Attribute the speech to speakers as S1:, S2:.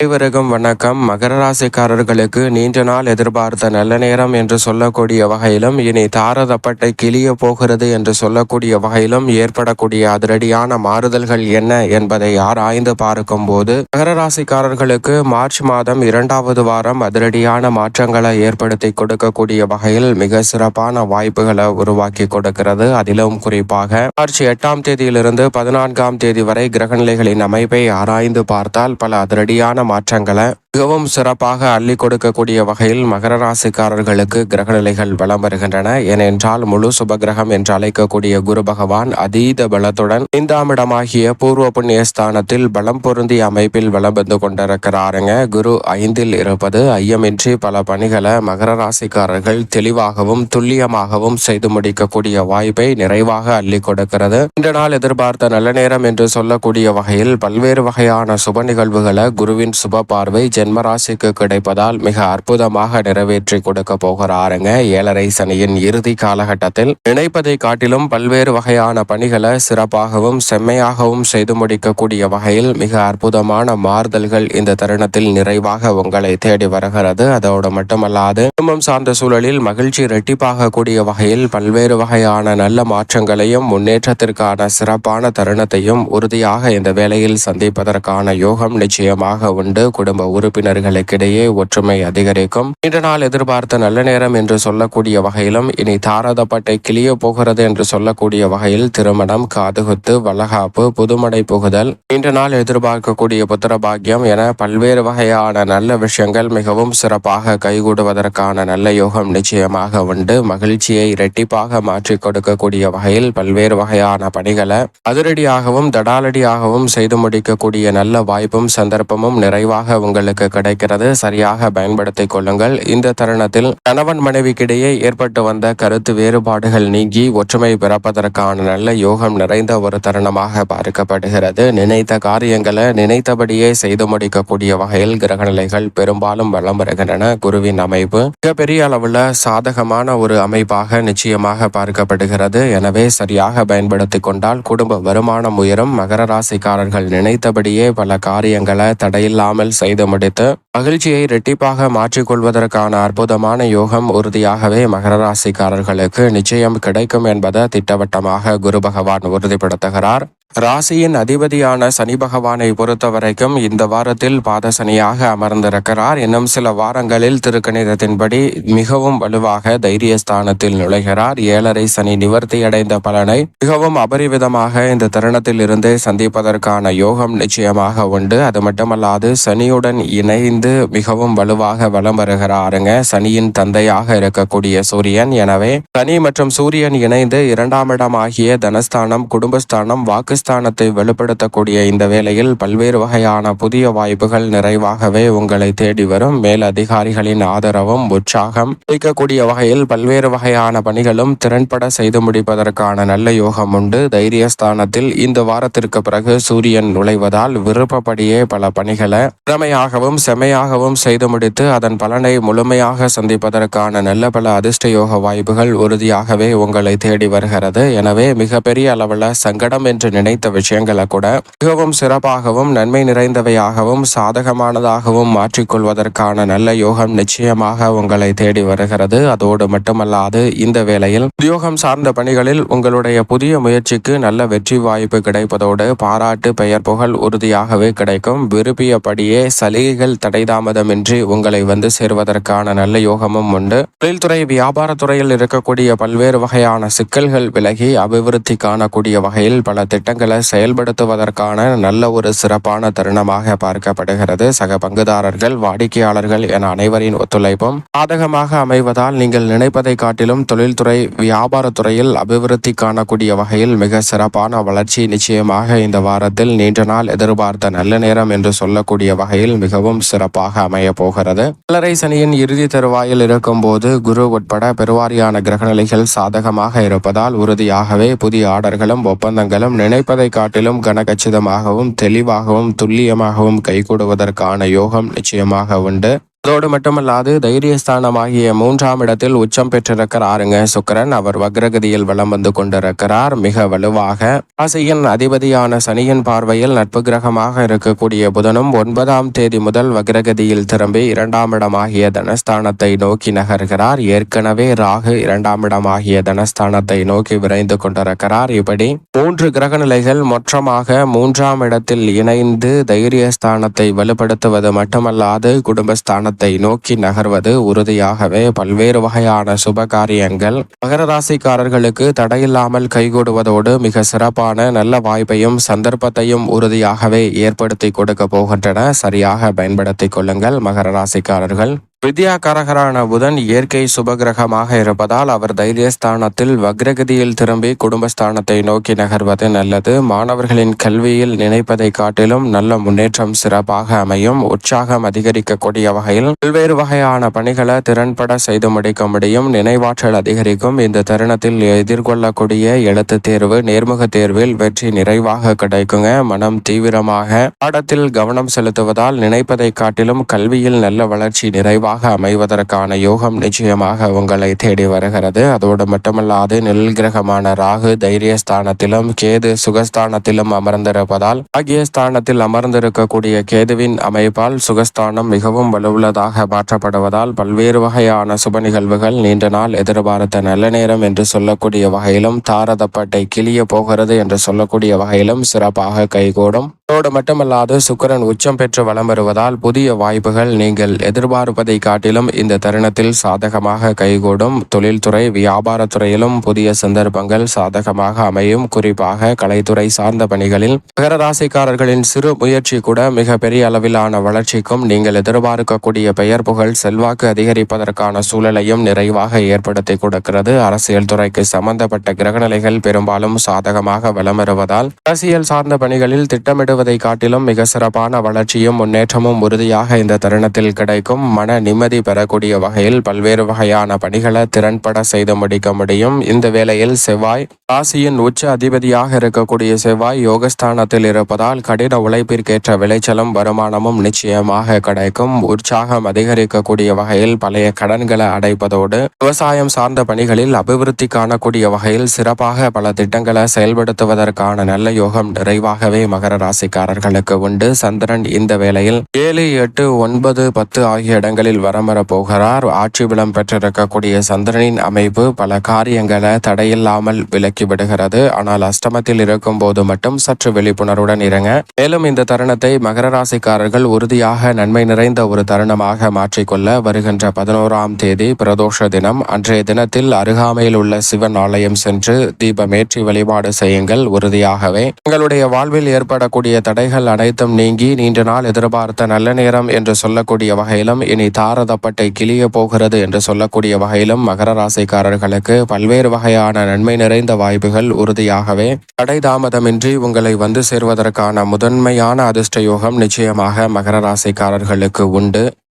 S1: அனைவருக்கும் வணக்கம். மகர ராசிக்காரர்களுக்கு நீண்ட நாள் எதிர்பார்த்த நல்ல நேரம் என்று சொல்லக்கூடிய வகையிலும் இனி தாரதப்பட்டை கிளிய போகிறது என்று சொல்லக்கூடிய வகையிலும் ஏற்படக்கூடிய அதிரடியான மாறுதல்கள் என்ன என்பதை ஆராய்ந்து பார்க்கும் போது மகர ராசிக்காரர்களுக்கு மார்ச் மாதம் இரண்டாவது வாரம் அதிரடியான மாற்றங்களை ஏற்படுத்தி கொடுக்கக்கூடிய வகையில் மிக சிறப்பான வாய்ப்புகளை உருவாக்கி கொடுக்கிறது. அதிலும் குறிப்பாக மார்ச் எட்டாம் தேதியிலிருந்து பதினான்காம் தேதி வரை கிரகநிலைகளின் அமைப்பை ஆராய்ந்து பார்த்தால் பல அதிரடியான மாற்றங்களை மிகவும் சிறப்பாக அள்ளி கொடுக்கக்கூடிய வகையில் மகர ராசிக்காரர்களுக்கு கிரகநிலைகள் வலம் வருகின்றன. ஏனென்றால் முழு சுபகிரகம் என்று அழைக்கக்கூடிய குரு பகவான் அதீத பலத்துடன் ஐந்தாம் இடமாகிய பூர்வ புண்ணிய ஸ்தானத்தில் பலம் பொருந்திய அமைப்பில் வலம் வந்து கொண்டிருக்கிறாருங்க. குரு ஐந்தில் இருப்பது ஐயமின்றி பல பணிகளை மகர ராசிக்காரர்கள் தெளிவாகவும் துல்லியமாகவும் செய்து முடிக்கக்கூடிய வாய்ப்பை நிறைவாக அள்ளி கொடுக்கிறது. இன்று நாள் எதிர்பார்த்த நல்ல நேரம் என்று சொல்லக்கூடிய வகையில் பல்வேறு வகையான சுப நிகழ்வுகளை குருவின் சுப பார்வை ஜென்மராசிக்கு கிடைப்பதால் மிக அற்புதமாக நிறைவேற்றி கொடுக்க போகிறாருங்க. ஏழரை சனியின் இறுதி காலகட்டத்தில் நினைப்பதை காட்டிலும் பல்வேறு வகையான பணிகளை சிறப்பாகவும் செம்மையாகவும் செய்து முடிக்கக்கூடிய வகையில் மிக அற்புதமான மாறுதல்கள் இந்த தருணத்தில் நிறைவாக உங்களை தேடி வருகிறது. அதோடு மட்டுமல்லாது குடும்பம் சார்ந்த சூழலில் மகிழ்ச்சி இரட்டிப்பாகக்கூடிய வகையில் பல்வேறு வகையான நல்ல மாற்றங்களையும் முன்னேற்றத்திற்கான சிறப்பான தருணத்தையும் உறுதியாக இந்த வேளையில் சந்திப்பதற்கான யோகம் நிச்சயமாக உண்டு. குடும்ப உறுப்பினர்களுக்கிடையே ஒற்றுமை அதிகரிக்கும். இன்று நாள் எதிர்பார்த்த நல்ல நேரம் என்று சொல்லக்கூடிய வகையிலும் இனி தாரதப்பட்டை கிளிய போகிறது என்று சொல்லக்கூடிய வகையில் திருமணம் காதுகுத்து வளகாப்பு புதுமடை புகுதல் இன்று நாள் எதிர்பார்க்கக்கூடிய புத்திர பாக்கியம் என பல்வேறு வகையான நல்ல விஷயங்கள் மிகவும் சிறப்பாக கைகூடுவதற்கான நல்ல யோகம் நிச்சயமாக உண்டு. மகிழ்ச்சியை இரட்டிப்பாக மாற்றி கொடுக்கக்கூடிய வகையில் பல்வேறு வகையான பணிகளை அதிரடியாகவும் தடாலடியாகவும் செய்து முடிக்கக்கூடிய நல்ல வாய்ப்பும் சந்தர்ப்பமும் குறைவாக உங்களுக்கு கிடைக்கிறது. சரியாக பயன்படுத்திக் கொள்ளுங்கள். இந்த தருணத்தில் கணவன் மனைவிக்கிடையே ஏற்பட்டு வந்த கருத்து வேறுபாடுகள் நீங்கி ஒற்றுமை பிறப்பதற்கான நல்ல யோகம் நிறைந்த ஒரு தருணமாக பார்க்கப்படுகிறது. நினைத்த காரியங்களை நினைத்தபடியே செய்து முடிக்கக்கூடிய வகையில் கிரகநிலைகள் பெரும்பாலும் வளம் வருகின்றன. குருவின் அமைப்பு மிகப்பெரிய அளவுல சாதகமான ஒரு அமைப்பாக நிச்சயமாக பார்க்கப்படுகிறது. எனவே சரியாக பயன்படுத்திக் கொண்டால் குடும்ப வருமானம் உயரும். மகர ராசிக்காரர்கள் நினைத்தபடியே பல காரியங்களை தடையில்லாமல் செய்து முடித்து மகிழ்ச்சியை இரட்டிப்பாக மாற்றிக்கொள்வதற்கான அற்புதமான யோகம் உறுதியாகவே மகர ராசிக்காரர்களுக்கு நிச்சயம் கிடைக்கும் என்பதை திட்டவட்டமாக குரு பகவான் உறுதிப்படுத்துகிறார். ராசியின் அதிபதியான சனி பகவானை பொறுத்த வரைக்கும் இந்த வாரத்தில் பாத சனியாக அமர்ந்திருக்கிறார். இன்னும் சில வாரங்களில் திருக்கணிதத்தின்படி மிகவும் வலுவாக தைரியஸ்தானத்தில் நுழைகிறார். ஏழரை சனி நிவர்த்தி அடைந்த பலனை மிகவும் அபரிவிதமாக இந்த தருணத்தில் இருந்தே சந்திப்பதற்கான யோகம் நிச்சயமாக உண்டு. அது மட்டுமல்லாது சனியுடன் இணைந்து மிகவும் வலுவாக வலம் வருகிறாருங்க. சனியின் தந்தையாக இருக்கக்கூடிய சூரியன். எனவே சனி மற்றும் சூரியன் இணைந்து இரண்டாம் இடம் ஆகிய தனஸ்தானம் குடும்பஸ்தானம் வாக்குஸ்தானத்தை வெளிப்படுத்தக்கூடிய இந்த வேளையில் பல்வேறு வகையான புதிய வாய்ப்புகள் நிறைவாகவே உங்களை தேடி வரும். மேல் அதிகாரிகளின் ஆதரவும் உற்சாகம் அளிக்கக்கூடிய வகையில் பல்வேறு வகையான பணிகளும் திறன்பட செய்து முடிப்பதற்கான நல்ல யோகம் உண்டு. தைரியஸ்தானத்தில் இந்த வாரத்திற்கு பிறகு சூரியன் நுழைவதால் விருப்பப்படியே பல பணிகளை திறமையாகவும் செமையாகவும் செய்து முடித்து அதன் பலனை முழுமையாக சந்திப்பதற்கான நல்ல பல அதிர்ஷ்ட யோக வாய்ப்புகள் உறுதியாகவே உங்களை தேடி வருகிறது. எனவே மிகப்பெரிய அளவில் சங்கடம் என்று நினைத்த விஷயங்களை கூட மிகவும் சிறப்பாகவும் நன்மை நிறைந்தவையாகவும் சாதகமானதாகவும் மாற்றிக்கொள்வதற்கான நல்ல யோகம் நிச்சயமாக உங்களை தேடி வருகிறது. அதோடு மட்டுமல்லாது இந்த வேளையில் உத்தியோகம் சார்ந்த பணிகளில் உங்களுடைய புதிய முயற்சிக்கு நல்ல வெற்றி வாய்ப்பு கிடைப்பதோடு பாராட்டு பெயர் புகழ் உறுதியாகவே கிடைக்கும். விரும்பியபடியே சலுகைகள் தடைதாமதமின்றி உங்களை வந்து சேருவதற்கான நல்ல யோகமும் உண்டு. தொழில்துறை வியாபாரத்துறையில் இருக்கக்கூடிய பல்வேறு வகையான சிக்கல்கள் விலகி அபிவிருத்தி காணக்கூடிய வகையில் பல திட்டங்கள் செயல்படுத்துவதற்கான நல்ல ஒரு சிறப்பான தருணமாக பார்க்கப்படுகிறது. சக பங்குதாரர்கள் வாடிக்கையாளர்கள் என அனைவரின் ஒத்துழைப்பும் சாதகமாக அமைவதால் நீங்கள் நினைப்பதை காட்டிலும் தொழில்துறை வியாபாரத்துறையில் அபிவிருத்தி காணக்கூடிய வகையில் மிக சிறப்பான வளர்ச்சி நிச்சயமாக இந்த வாரத்தில் நீண்ட நாள் எதிர்பார்த்த நல்ல நேரம் என்று சொல்லக்கூடிய வகையில் மிகவும் சிறப்பாக அமைய போகிறது. கல்லறை சனியின் இறுதி தருவாயில் இருக்கும் போது குரு உட்பட பெருவாரியான கிரகநிலைகள் சாதகமாக இருப்பதால் உறுதியாகவே புதிய ஆர்டர்களும் ஒப்பந்தங்களும் நினைப்பதை காட்டிலும் கனகச்சிதமாகவும் தெளிவாகவும் துல்லியமாகவும் கைகூடுவதற்கான யோகம் நிச்சயமாக உண்டு. அதோடு மட்டுமல்லாது தைரியஸ்தானமாகிய மூன்றாம் இடத்தில் உச்சம் பெற்றிருக்கிறாருங்க சுக்கிரன். அவர் வக்ரகதியில் வலம் வந்து கொண்டிருக்கிறார். மிக வலுவாக. ராசியின் அதிபதியான சனியின் பார்வையில் நட்பு கிரகமாக இருக்கக்கூடிய புதனும் ஒன்பதாம் தேதி முதல் வக்ரகதியில் திரும்பி இரண்டாம் இடமாகிய தனஸ்தானத்தை நோக்கி நகர்கிறார். ஏற்கனவே ராகு இரண்டாம் இடமாகிய தனஸ்தானத்தை நோக்கி விரைந்து கொண்டிருக்கிறார். இப்படி மூன்று கிரக நிலைகள் மொற்றமாக மூன்றாம் இடத்தில் இணைந்து தைரியஸ்தானத்தை வலுப்படுத்துவது மட்டுமல்லாது ஸ்தானத்தை நோக்கி நகர்வது உறுதியாகவே பல்வேறு வகையான சுப காரியங்கள் மகர ராசிக்காரர்களுக்கு தடையில்லாமல் கைகூடுவதோடு மிக சிறப்பான நல்ல வாய்ப்பையும் சந்தர்ப்பத்தையும் உறுதியாகவே ஏற்படுத்தி கொடுக்க போகின்றன. சரியாக பயன்படுத்திக் கொள்ளுங்கள் மகர ராசிக்காரர்கள். வித்யாகாரகரான புதன் இயற்கை சுபகிரகமாக இருப்பதால் அவர் தைரியஸ்தானத்தில் வக்ரகதியில் திரும்பி குடும்பஸ்தானத்தை நோக்கி நகர்வது நல்லது. மாணவர்களின் கல்வியில் நினைப்பதை காட்டிலும் நல்ல முன்னேற்றம் சிறப்பாக அமையும். உற்சாகம் அதிகரிக்கக்கூடிய வகையில் பல்வேறு வகையான பணிகளை திறன்பட செய்து முடிக்க முடியும். நினைவாற்றல் அதிகரிக்கும். இந்த தருணத்தில் எதிர்கொள்ளக்கூடிய எழுத்து தேர்வு நேர்முக தேர்வில் வெற்றி நிறைவாக கிடைக்குங்க. மனம் தீவிரமாக பாடத்தில் கவனம் செலுத்துவதால் நினைப்பதை காட்டிலும் கல்வியில் நல்ல வளர்ச்சி நிறைவாக அமைவதற்கான யோகம் நிச்சயமாக உங்களை தேடி வருகிறது. அதோடு மட்டுமல்லாது நெல் கிரகமான ராகு தைரியஸ்தானத்திலும் கேது சுகஸ்தானத்திலும் அமர்ந்திருப்பதால் ஆகிய ஸ்தானத்தில் அமர்ந்திருக்கக்கூடிய கேதுவின் அமைப்பால் சுகஸ்தானம் மிகவும் வலுவுள்ளதாக மாற்றப்படுவதால் பல்வேறு வகையான சுப நிகழ்வுகள் நீண்ட நாள் எதிர்பார்த்த நல்ல நேரம் என்று சொல்லக்கூடிய வகையிலும் தாரதப்பட்டை கிளிய போகிறது என்று சொல்லக்கூடிய வகையிலும் சிறப்பாக கைகூடும். அதோடு மட்டுமல்லாது சுக்கிரன் உச்சம் பெற்று வலம் வருவதால் புதிய வாய்ப்புகள் நீங்கள் எதிர்பார்ப்பதை காட்டிலும் இந்த தருணத்தில் சாதகமாக கைகூடும். தொழில்துறை வியாபாரத்துறையிலும் புதிய சந்தர்ப்பங்கள் சாதகமாக அமையும். குறிப்பாக கலைத்துறை சார்ந்த பணிகளில் மகரராசிக்காரர்களின் சிறு முயற்சி கூட மிக பெரிய அளவிலான வளர்ச்சிக்கும் நீங்கள் எதிர்பார்க்கக்கூடிய பெயர் புகழ் செல்வாக்கு அதிகரிப்பதற்கான சூழலையும் நிறைவாக ஏற்படுத்தி கொடுக்கிறது. அரசியல் துறைக்கு சம்பந்தப்பட்ட கிரகநிலைகள் பெரும்பாலும் சாதகமாக வலம் வருவதால் அரசியல் சார்ந்த பணிகளில் திட்டமிடுவது காட்டிலும் மிக சிறப்பான வளர்ச்சியும் முன்னேற்றமும் உறுதியாக இந்த தருணத்தில் கிடைக்கும். மன நிம்மதி பெறக்கூடிய வகையில் பல்வேறு வகையான பணிகளை திறன்பட செய்து முடிக்க முடியும். இந்த வேளையில் செவ்வாய் ராசியின் உச்ச அதிபதியாக இருக்கக்கூடிய செவ்வாய் யோகஸ்தானத்தில் இருப்பதால் கடின உழைப்பிற்கேற்ற விளைச்சலும் வருமானமும் நிச்சயமாக கிடைக்கும். உற்சாகம் அதிகரிக்கக்கூடிய வகையில் பழைய கடன்களை அடைப்பதோடு விவசாயம் சார்ந்த பணிகளில் அபிவிருத்தி காணக்கூடிய வகையில் சிறப்பாக பல திட்டங்களை செயல்படுத்துவதற்கான நல்ல யோகம் நிறைவாகவே மகர ராசிக்காரர்களுக்கு உண்டு. சந்திரன் இந்த வேளையில் ஏழு எட்டு ஒன்பது பத்து ஆகிய இடங்களில் வரமர போகிறார். ஆட்சி பலம் பெற்றிருக்கக்கூடிய சந்திரனின் அமைப்பு பல காரியங்களை தடையில்லாமல் விலக்கி விடுகிறது. ஆனால் அஷ்டமத்தில் இருக்கும் போது மட்டும் சற்று விழிப்புணர்வுடன் இருங்க. மேலும் இந்த தருணத்தை மகர ராசிக்காரர்கள் உறுதியாக நன்மை நிறைந்த ஒரு தருணமாக மாற்றிக்கொள்ள வருகின்ற பதினோராம் தேதி பிரதோஷ தினம். அன்றைய தினத்தில் அருகாமையில் உள்ள சிவன் ஆலயம் சென்று தீபமேற்றி வழிபாடு செய்யுங்கள் உறுதியாகவே. உங்களுடைய வாழ்வில் ஏற்படக்கூடிய தடைகள் அனைத்தும் நீங்கி நீண்ட நாள் எதிர்பார்த்த நல்ல நேரம் என்று சொல்லக்கூடிய வகையிலும் இனி தாரதப்பட்டை கிளிய போகிறது என்று சொல்லக்கூடிய வகையிலும் மகர ராசிக்காரர்களுக்கு பல்வேறு வகையான நன்மை நிறைந்த வாய்ப்புகள் உறுதியாகவே. தடை தாமதமின்றி உங்களை வந்து சேர்வதற்கான முதன்மையான அதிர்ஷ்ட யோகம் நிச்சயமாக மகர ராசிக்காரர்களுக்கு உண்டு.